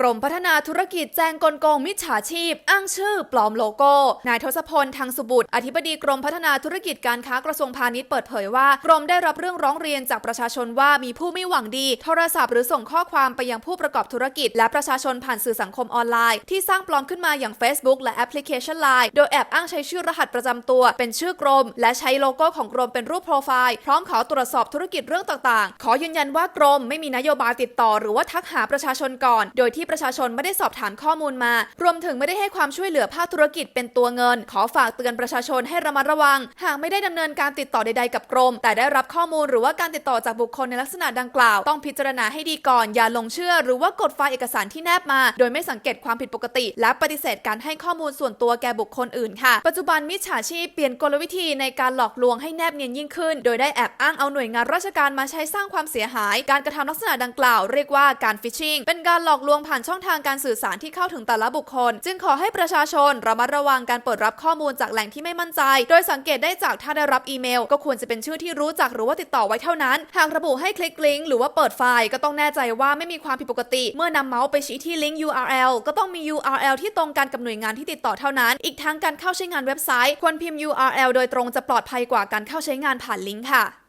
กรมพัฒนาธุรกิจแจงกลโกงมิจฉาชีพ อ้างชื่อปลอมโลโก้ นายทศพลทางสุบุตร อธิบดีกรมพัฒนาธุรกิจการค้ากระทรวงพาณิชย์เปิดเผยว่า กรมได้รับเรื่องร้องเรียนจากประชาชนว่ามีผู้ไม่หวังดี โทรศัพท์หรือส่งข้อความไปยังผู้ประกอบธุรกิจ และประชาชนผ่านสื่อสังคมออนไลน์ ที่สร้างปลอมขึ้นมาอย่าง Facebook และแอปพลิเคชัน Line โดยแอบอ้างใช้ชื่อรหัสประจำตัว เป็นชื่อกรม และใช้โลโก้ของกรมเป็นรูปโปรไฟล์พร้อมขอตรวจสอบธุรกิจเรื่องต่างๆ ขอยืนยันว่ากรมไม่มีนโยบายติดต่อ หรือว่าทักหาประชาชนก่อน โดยที่ประชาชนไม่ได้สอบถามข้อมูลมา รวมถึงไม่ได้ให้ความช่วยเหลือภาคธุรกิจเป็นตัวเงิน ขอฝากเตือนประชาชนให้ระมัดระวัง หากไม่ได้ดำเนินการติดต่อใดๆกับกรม แต่ได้รับข้อมูลหรือว่าการติดต่อจากบุคคลในลักษณะดังกล่าว ต้องพิจารณาให้ดีก่อน อย่าหลงเชื่อ หรือว่ากดไฟล์เอกสารที่แนบมา โดยไม่สังเกตความผิดปกติ และปฏิเสธการให้ข้อมูลส่วนตัวแก่บุคคลอื่นค่ะ ปัจจุบันมิจฉาชีพเปลี่ยนกลวิธีในการหลอกลวงให้แนบเนียนยิ่งขึ้น โดยได้แอบอ้างเอาหน่วยงานราชการมาใช้สร้างความเสียหาย การกระทำลักษณะดังกล่าวเรียกว่าการฟิชชิงเป็นการหลอกลวงผ่านช่องทางการสื่อสารที่เข้าถึงแต่ละบุคคล จึงขอให้ประชาชนระมัดระวังการเปิดรับข้อมูลจากแหล่งที่ไม่มั่นใจ โดยสังเกตได้จากถ้าได้รับอีเมล ก็ควรจะเป็นชื่อที่รู้จักหรือว่าติดต่อไว้เท่านั้น หากระบุให้คลิกลิงก์หรือว่าเปิดไฟล์ก็ต้องแน่ใจว่าไม่มีความผิดปกติ เมื่อนำเมาส์ไปชี้ที่ลิงก์ URL ก็ต้องมี URL ที่ตรงกันกับหน่วยงานที่ติดต่อเท่านั้น อีกทั้งการเข้าใช้งานเว็บไซต์ควรพิมพ์ URL โดยตรงจะปลอดภัยกว่าการเข้าใช้งานผ่านลิงก์ค่ะ